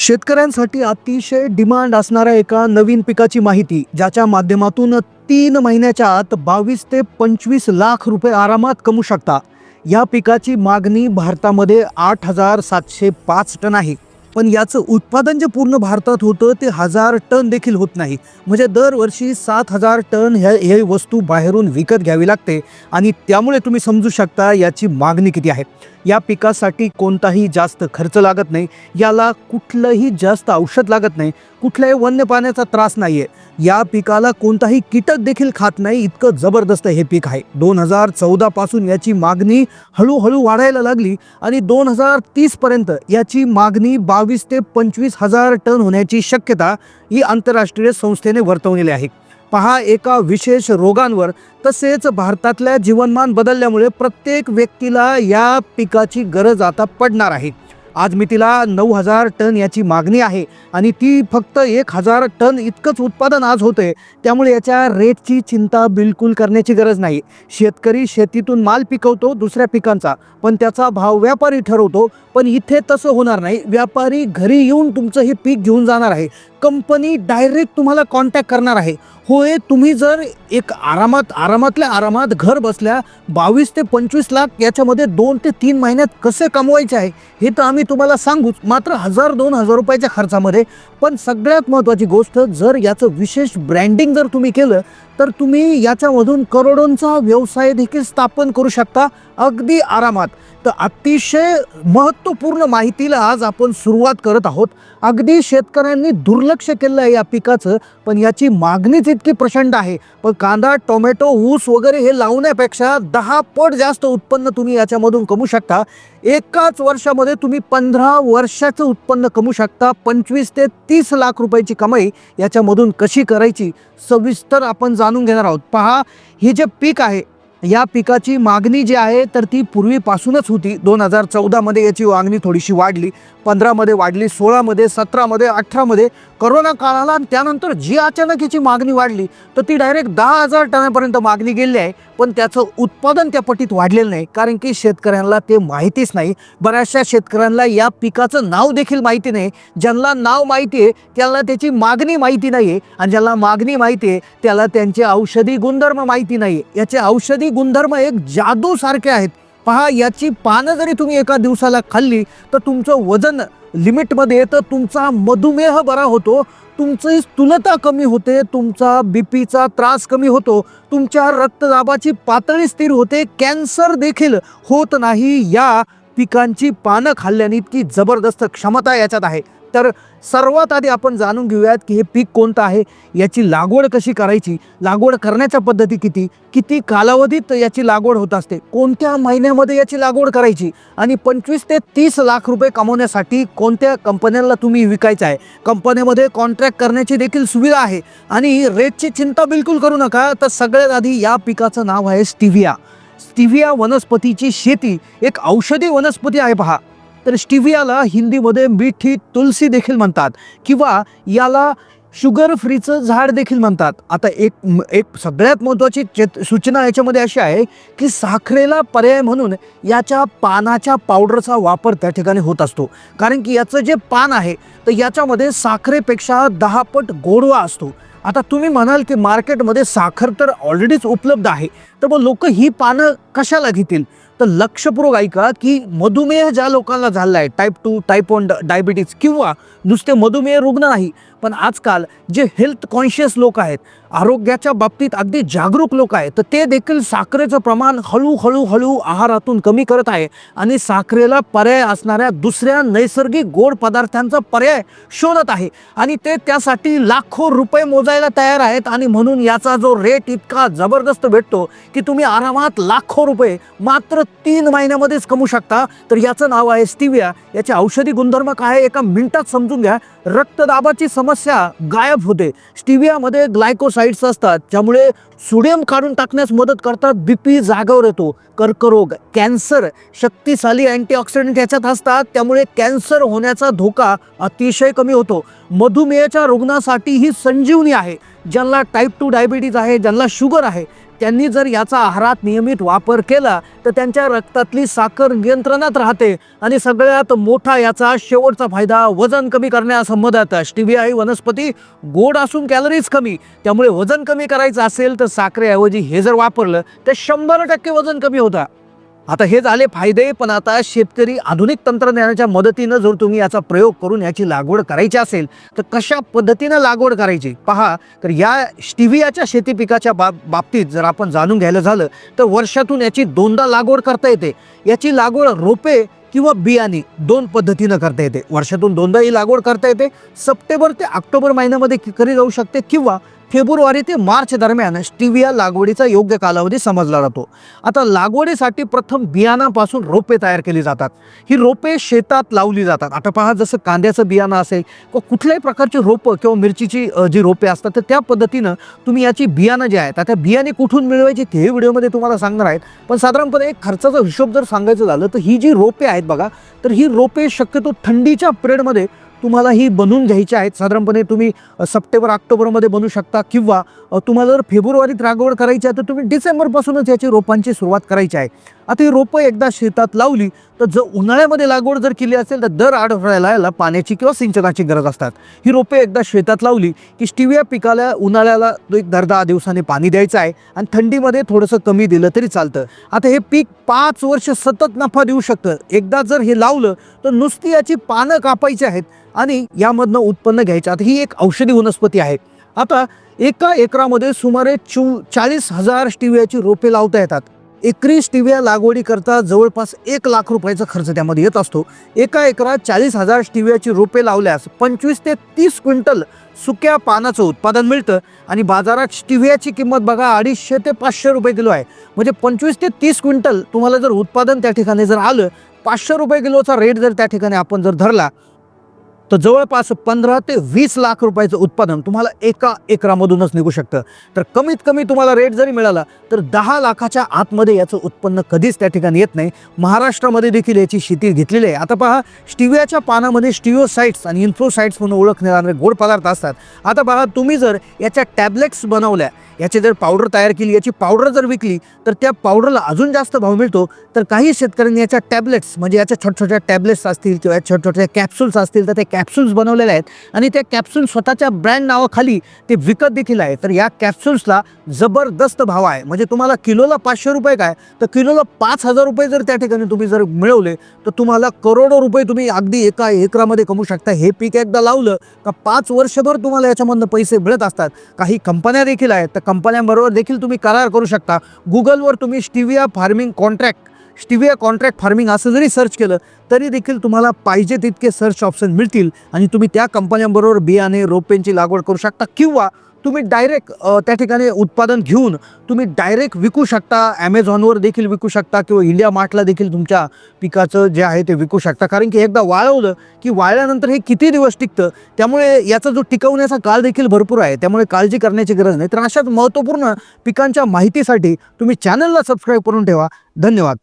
शेतकऱ्यांसाठी अतिशय डिमांड असणाऱ्या एका नवीन पिकाची माहिती ज्याच्या माध्यमातून तीन महिन्याच्या आत बावीस ते पंचवीस लाख रुपये आरामात कमू शकता. या पिकाची मागणी भारतामध्ये आठ हजार सातशे पाच टन आहे. पण याचं उत्पादन जे पूर्ण भारतात होतं ते हजार टन देखील होत नाही. म्हणजे दरवर्षी सात हजार टन ह्या हे वस्तू बाहेरून विकत घ्यावी लागते आणि त्यामुळे तुम्ही समजू शकता याची मागणी किती आहे. या पिकासाठी कोणताही जास्त खर्च लागत नाही. याला कुठलंही जास्त औषध लागत नाही. कुठल्याही वन्य पाण्याचा त्रास नाही आहे या पिकाला कोणताही कीटक देखील खात नाही. इतकं जबरदस्त हे पीक आहे. दोन हजार चौदापासून याची मागणी हळूहळू वाढायला लागली आणि दोन हजार तीसपर्यंत याची मागणी बावीस ते पंचवीस हजार टन होण्याची शक्यता ही आंतरराष्ट्रीय संस्थेने वर्तवलेली आहे. पहा एका विशेष रोगांवर तसेच भारतातल्या जीवनमान बदलल्यामुळे प्रत्येक व्यक्तीला या पिकाची गरज आता पडणार आहे. आज मी तिला नऊ हजार टन याची मागणी आहे आणि ती फक्त एक हजार टन इतकंच उत्पादन आज होतंय. त्यामुळे याच्या रेटची चिंता बिलकुल करण्याची गरज नाही. शेतकरी शेतीतून माल पिकवतो दुसऱ्या पिकांचा पण त्याचा भाव व्यापारी ठरवतो पण इथे तसं होणार नाही. व्यापारी घरी येऊन तुमचं हे पीक घेऊन जाणार आहे. कंपनी डायरेक्ट तुम्हाला कॉन्टॅक्ट करणार आहे. होय तुम्ही जर एक आरामात आरामातल्या आरामात घर बसल्या बावीस ते पंचवीस लाख याच्यामध्ये दोन ते तीन महिन्यात कसे कमवायचे आहे हे तर आम्ही तुम्हाला सांगूच मात्र हजार दोन हजार रुपयाच्या खर्चामध्ये. पण सगळ्यात महत्त्वाची गोष्ट जर याचं विशेष ब्रँडिंग जर तुम्ही केलं तर तुम्ही याच्यामधून करोडोंचा व्यवसाय देखील स्थापन करू शकता अगदी आरामात. तर अतिशय महत्त्वपूर्ण माहितीला आज आपण सुरुवात करत आहोत. अगदी शेतकऱ्यांनी दुर्लक्ष केलं आहे या पिकाचं पण याची मागणीच इतकी प्रचंड आहे. पण कांदा टोमॅटो ऊस वगैरे हे लावण्यापेक्षा दहा पट जास्त उत्पन्न तुम्ही याच्यामधून कमवू शकता. एकाच वर्षामध्ये तुम्ही पंधरा वर्षाचं उत्पन्न कमवू शकता. पंचवीस ते तीस लाख रुपयाची कमाई याच्यामधून कशी करायची सविस्तर आपण जाणून घेणार आहोत. पहा हे जे पीक आहे या पिकाची मागणी जी आहे तर ती पूर्वीपासूनच होती. दोन हजार चौदामध्ये याची मागणी थोडीशी वाढली. पंधरामध्ये वाढली सोळामध्ये सतरामध्ये अठरामध्ये करोना काळाला आणि त्यानंतर जी अचानक याची मागणी वाढली तर ती डायरेक्ट दहा हजार टनापर्यंत मागणी गेली आहे. पण त्याचं उत्पादन त्या पटीत वाढलेलं नाही कारण की शेतकऱ्यांना ते माहितीच नाही. बऱ्याचशा शेतकऱ्यांना या पिकाचं नाव देखील माहिती नाही. ज्यांना नाव माहिती आहे त्यांना त्याची मागणी माहिती नाही आहे आणि ज्यांना मागणी माहिती आहे त्याला त्यांचे औषधी गुणधर्म माहिती नाही आहे याचे औषधी गुणधर्म एक जादूसारखे आहेत. पहा याची पानं जरी तुम्ही एका दिवसाला खाल्ली तर तुमचं वजन लिमिटमध्ये येतं तुमचा मधुमेह बरा होतो तुमची स्थूलता कमी होते तुमचा बी पीचा त्रास कमी होतो तुमच्या रक्तदाबाची पातळी स्थिर होते कॅन्सर देखील होत नाही या पिकांची पानं खाल्ल्याने इतकी जबरदस्त क्षमता याच्यात आहे. तर सर्वात आधी आपण जाणून घेऊयात की हे पीक कोणतं आहे याची लागवड कशी करायची लागवड करण्याच्या पद्धती किती किती कालावधीत याची लागवड होत असते कोणत्या महिन्यामध्ये याची लागवड करायची आणि पंचवीस ते तीस लाख रुपये कमवण्यासाठी कोणत्या कंपन्यांना तुम्ही विकायचं आहे? कंपन्यामध्ये कॉन्ट्रॅक्ट करण्याची देखील सुविधा आहे आणि रेटची चिंता बिलकुल करू नका. तर सगळ्यात आधी या पिकाचं नाव आहे स्टिव्हिया स्टिव्हिया वनस्पतीची शेती एक औषधी वनस्पती आहे पहा. तर स्टिव्हियाला हिंदीमध्ये मिठी तुलसी देखील म्हणतात किंवा याला शुगर फ्रीचं झाड देखील म्हणतात. आता एक एक सगळ्यात महत्त्वाची चेत सूचना याच्यामध्ये अशी आहे की साखरेला पर्याय म्हणून याच्या पानाच्या पावडरचा वापर त्या ठिकाणी होत असतो. कारण की याचं जे पान आहे तर याच्यामध्ये साखरेपेक्षा दहा पट गोडवा असतो. आता तुम्ही म्हणाल की मार्केटमध्ये साखर तर ऑलरेडीच उपलब्ध आहे तर मग लोक ही पानं कशाला घेतील? तर लक्षपूर्वक ऐका की मधुमेह ज्या लोकांना झाला आहे type two type one diabetes किंवा नुसते मधुमेह रुग्ण नाही पण आजकाल जे हेल्थ कॉन्शियस लोक आहेत आरोग्याच्या बाबतीत अगदी जागरूक लोक आहेत तर ते देखील साखरेचं प्रमाण हळूहळू हळू आहारातून कमी करत आहे. आणि साखरेला पर्याय असणाऱ्या दुसऱ्या नैसर्गिक गोड पदार्थांचा पर्याय शोधत आहे. आणि ते त्यासाठी लाखो रुपये मोजायला तयार आहेत. आणि म्हणून याचा जो रेट इतका जबरदस्त भेटतो की तुम्ही आरामात लाखो रुपये मात्र तीन महिन्यामध्येच कमवू शकता. तर याचं नाव आहे स्टिविया. याचे औषधी गुणधर्म काय एका मिनिटात समजून घ्या. रक्तदाबाची समस्या गायब होते. स्टिवियामध्ये ग्लायकोसाइड्स असतात ज्यामुळे सोडियम काढून टाकण्यास मदत करतात बी पी जागावर येतो. कर्करोग कॅन्सर शक्तिशाली अँटीऑक्सिडंट याच्यात असतात त्यामुळे कॅन्सर होण्याचा धोका अतिशय कमी होतो. मधुमेहाच्या रुग्णासाठी ही संजीवनी आहे ज्यांना टाईप टू डायबिटीज आहे ज्यांना शुगर आहे. त्यांनी जर याचा आहारात नियमित वापर केला तर त्यांच्या रक्तातली साखर नियंत्रणात राहते आणि सगळ्यात मोठा याचा शेवटचा फायदा वजन कमी करण्यास मदत. स्टिविया ही वनस्पती गोड असून कॅलरीज कमी त्यामुळे वजन कमी करायचं असेल तर साखरेऐवजी हे जर वापरलं तर शंभर टक्के वजन कमी होता. आता हे झाले फायदे पण आता शेतकरी आधुनिक तंत्रज्ञानाच्या मदतीनं जर तुम्ही याचा प्रयोग करून याची लागवड करायची असेल तर कशा पद्धतीनं लागवड करायची? पहा तर या स्टिव्हियाच्या शेती पिकाच्या बाब बाबतीत जर आपण जाणून घ्यायला झालं तर वर्षातून याची दोनदा लागवड करता येते. याची लागवड रोपे किंवा बियाणे दोन पद्धतीनं करता येते. वर्षातून दोनदा ही लागवड करता येते. सप्टेंबर ते ऑक्टोबर महिन्यामध्ये करी जाऊ शकते किंवा फेब्रुवारी ते मार्च दरम्यान स्टिविया लागवडीचा योग्य कालावधी समजला जातो. आता लागवडीसाठी प्रथम बियाणापासून रोपे तयार केली जातात. ही रोपे शेतात लावली जातात. आता पहा जसं कांद्याचं बियाणं असेल किंवा कुठल्याही प्रकारची रोपं किंवा मिरचीची जी रोपे असतात तर त्या पद्धतीनं तुम्ही याची बियाणं जे आहेत आता बियाणे कुठून मिळवायची ते व्हिडिओमध्ये तुम्हाला सांगणार आहेत. पण साधारणपणे एक खर्चाचा हिशोब जर सांगायचं झालं तर ही जी रोपे आहेत बघा तर ही रोपे शक्यतो थंडीच्या पिरियडमध्ये तुम्हाला ही बनवून घ्यायची आहेत. साधारणपणे तुम्ही सप्टेंबर ऑक्टोबरमध्ये बनवू शकता किंवा तुम्हाला जर फेब्रुवारीत लागवड करायची आहे तर तुम्ही डिसेंबरपासूनच याची रोपांची सुरुवात करायची आहे. आता ही रोपं एकदा शेतात लावली तर जर उन्हाळ्यामध्ये लागवड जर केली असेल तर दर आठवड्याला याला पाण्याची किंवा सिंचनाची गरज असतात. ही रोपे एकदा शेतात लावली की स्टिविया पिकाला उन्हाळ्याला एक दर दहा दिवसांनी पाणी द्यायचं आहे आणि थंडीमध्ये थोडंसं कमी दिलं तरी चालतं. आता हे पीक पाच वर्ष सतत नफा देऊ शकतं. एकदा जर हे लावलं तर नुसती याची पानं कापायची आहेत आणि यामधनं उत्पन्न घ्यायचं. आता ही एक औषधी वनस्पती आहे. आता एका एकरामध्ये सुमारे चौ चाळीस हजार स्टिव्याची रोपे लावता येतात. एकरी स्टिव्या लागवडीकरता जवळपास एक लाख रुपयाचा खर्च त्यामध्ये येत असतो. एका एकरात चाळीस हजार स्टिव्याची रोपे लावल्यास पंचवीस ते तीस क्विंटल सुक्या पानाचं उत्पादन मिळतं आणि बाजारात स्टिव्याची किंमत बघा अडीचशे ते पाचशे रुपये किलो आहे. म्हणजे पंचवीस ते तीस क्विंटल तुम्हाला जर उत्पादन त्या ठिकाणी जर आलं पाचशे रुपये किलोचा रेट जर त्या ठिकाणी आपण जर धरला तर जवळपास पंधरा ते वीस लाख रुपयाचं उत्पादन तुम्हाला एका एकरामधूनच निघू शकतं. तर कमीत कमी तुम्हाला रेट जरी मिळाला तर दहा लाखाच्या आतमध्ये याचं उत्पन्न कधीच त्या ठिकाणी येत नाही. महाराष्ट्रामध्ये देखील याची शेती घेतलेली आहे. आता पहा स्टिव्याच्या पानामध्ये स्टिओसाईट्स आणि इन्फ्लोसाइट्स म्हणून ओळखले जाणारे गोड पदार्थ असतात. आता पहा तुम्ही जर याच्या टॅबलेट्स बनवल्या याची जर पावडर तयार केली याची पावडर जर विकली तर त्या पावडरला अजून जास्त भाव मिळतो. तर काही शेतकऱ्यांनी याच्या टॅबलेट्स म्हणजे याच्या छोट्या छोट्या टॅबलेट्स असतील किंवा छोट्या छोट्या कॅप्सूल्स असतील तर ते कॅप्सूल्स बनवलेल्या आहेत आणि त्या कॅप्सूल स्वतःच्या ब्रँड नावाखाली ते विकत देखील आहे तर या कॅप्सूल्सला जबरदस्त भाव आहे. म्हणजे तुम्हाला किलोला पाचशे रुपये काय? तर किलोला पाच हजार रुपये जर त्या ठिकाणी तुम्ही जर मिळवले तर तुम्हाला करोडो रुपये तुम्ही अगदी एका एकरामध्ये कमवू शकता. हे पीक एकदा लावलं का पाच वर्षभर तुम्हाला याच्यामधनं पैसे मिळत असतात. काही कंपन्या देखील आहेत. तर कंपन्यांबरोबर देखील तुम्ही करार करू शकता. गुगलवर तुम्ही stevia farming contract stevia contract farming असं जरी सर्च केलं तरी देखील तुम्हाला पाहिजे तितके सर्च ऑप्शन मिळतील. आणि तुम्ही त्या कंपन्यांबरोबर बियाणे रोपेंची लागवड करू शकता किंवा तुम्ही डायरेक्ट त्या ठिकाणी उत्पादन घेऊन तुम्ही डायरेक्ट विकू शकता. ॲमेझॉनवर देखील विकू शकता किंवा इंडिया मार्टला देखील तुमच्या पिकाचं जे आहे ते विकू शकता. कारण की एकदा वाळवलं की वाळल्यानंतर हे किती दिवस टिकतं? त्यामुळे याचा जो टिकवण्याचा काळ देखील भरपूर आहे. त्यामुळे काळजी करण्याची गरज नाही. तर अशाच महत्त्वपूर्ण पिकांच्या माहितीसाठी तुम्ही चॅनलला सबस्क्राईब करून ठेवा. धन्यवाद.